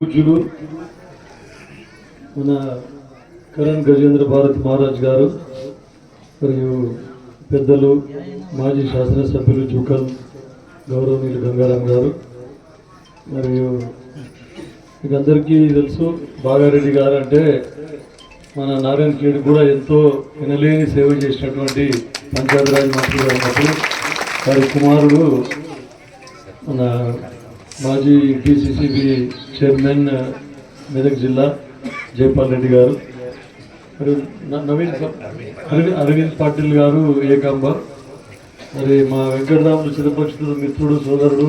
పూజ్యులు మన కరణ్ గజేంద్ర భారత్ మహారాజ్ గారు మరియు పెద్దలు మాజీ శాసనసభ్యులు జుకల్ గౌరవనీయులు గంగారాం గారు మరియు మీకు అందరికీ తెలుసు బాగారెడ్డి గారు అంటే మన నారాయణ ఖేడ్ కూడా ఎంతో వినలేని సేవ చేసినటువంటి పంచాయతీరాజ్ మంత్రిగా గారు వారి కుమారుడు మన మాజీ టీసీసీబీ చైర్మన్ మెదక్ జిల్లా జైపాల్ రెడ్డి గారు మరి న- నవీన్ అరవింద్ అరవింద్ పాటిల్ గారు ఏకాంబ మరి మా వెంకటరాములు చిరపరిచితుడు మిత్రుడు సోదరుడు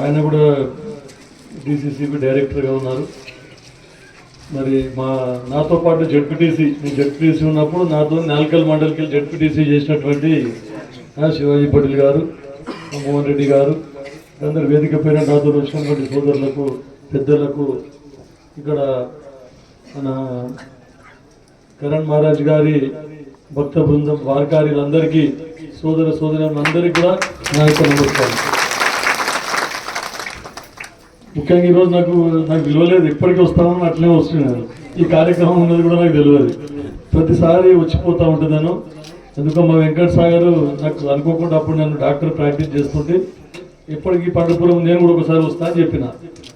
ఆయన కూడా డిసిసిబి డైరెక్టర్గా ఉన్నారు. మరి మా నాతో పాటు జడ్పీటీసీ నేను జడ్పీటీసీ ఉన్నప్పుడు నాతో నాల్కల్ మండలికి జడ్పీటీసీ చేసినటువంటి శివాజీ పటేల్ గారు మోహన్ రెడ్డి గారు అందరూ వేదిక పైన నాతో వచ్చినటువంటి సోదరులకు పెద్దలకు ఇక్కడ మన కరణ్ మహారాజ్ గారి భక్త బృందం వార్కారీలందరికీ సోదర సోదరులందరికీ కూడా నా యొక్క నమస్కారం. ముఖ్యంగా ఈరోజు నాకు నాకు విలువలేదు. ఎప్పటికీ వస్తామని అట్లే వస్తున్నాను ఈ కార్యక్రమం ఉన్నది కూడా నాకు తెలియదు. ప్రతిసారి వచ్చిపోతూ ఉంటుందను ఎందుకో మా వెంకట సాగర్ నాకు అనుకోకుండా అప్పుడు నన్ను డాక్టర్ ప్రాక్టీస్ చేస్తుంటే ఎప్పటికీ పండుపురం నేను కూడా ఒకసారి వస్తా అని చెప్పిన.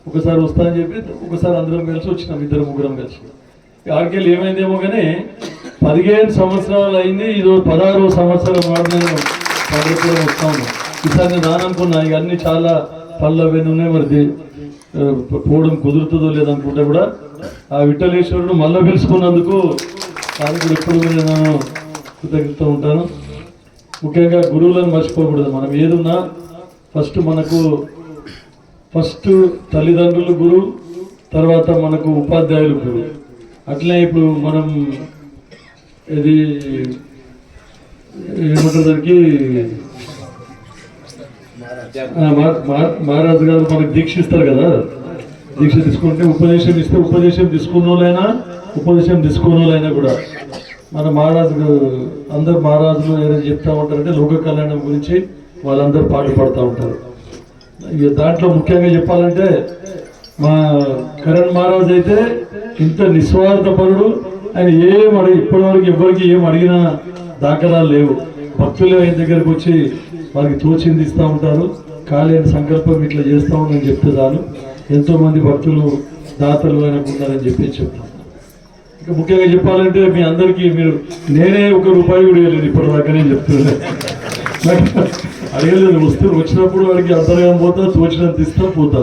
ఒకసారి వస్తా అని చెప్పి ఒకసారి అందరం కలిసి వచ్చినాం ఇద్దరు ముగ్గురం కలిసి. ఆడికెళ్ళి ఏమైందేమో కానీ పదిహేను సంవత్సరాలు అయింది ఇది పదహారు సంవత్సరం వాడు నేను పండుపురం వస్తాను ఈసారి నేను రాననుకున్నా ఇవన్నీ చాలా పళ్ళు అవన్నీ ఉన్నాయి మరి పోవడం కుదురుతుందో లేదనుకుంటే కూడా ఆ విఠలేశ్వరుడు మళ్ళీ పిలుచుకున్నందుకు దానికి ఎప్పుడు నేను కృతజ్ఞత ఉంటాను. ముఖ్యంగా గురువులను మర్చిపోకూడదు మనం ఏదున్నా ఫస్ట్ మనకు ఫస్ట్ తల్లిదండ్రులు గురువు తర్వాత మనకు ఉపాధ్యాయులు గురువు అట్లే ఇప్పుడు మనం ఇది ఏమంటుందానికి మహారాజు గారు మనకు దీక్ష ఇస్తారు కదా? దీక్ష తీసుకుంటే ఉపదేశం ఇస్తే ఉపదేశం తీసుకున్న వాళ్ళైనా ఉపదేశం తీసుకున్న వాళ్ళైనా కూడా. మన మహారాజు గారు- అందరు మహారాజులు ఏదైనా చెప్తా ఉంటారంటే లోక కళ్యాణం గురించి వాళ్ళందరూ పాటుపడుతూ ఉంటారు. ఇక దాంట్లో ముఖ్యంగా చెప్పాలంటే మా కరణ్ మహారాజ్ అయితే ఇంత నిస్వార్థపరుడు ఆయన ఏం అడిగి ఇప్పటివరకు ఎవరికి ఏం అడిగినా దాఖలాలు లేవు. భక్తులు ఆయన దగ్గరకు వచ్చి వారికి తోచింది ఇస్తూ ఉంటారు. కాలేని సంకల్పం ఇట్లా చేస్తా ఉందని చెప్తే చాలు. ఎంతోమంది భక్తులు దాతలు ఆయనకు ఉన్నారని చెప్పి చెప్తాను ఇంకా ముఖ్యంగా చెప్పాలంటే మీ అందరికీ మీరు నేనే ఒక రూపాయి కూడా వేయలేదు ఇప్పటిదాకా నేను చెప్తున్నాను అడగలేదు వస్తే వచ్చినప్పుడు వాడికి అంతర్గం పోతా తోచినంత ఇస్తా పోతా.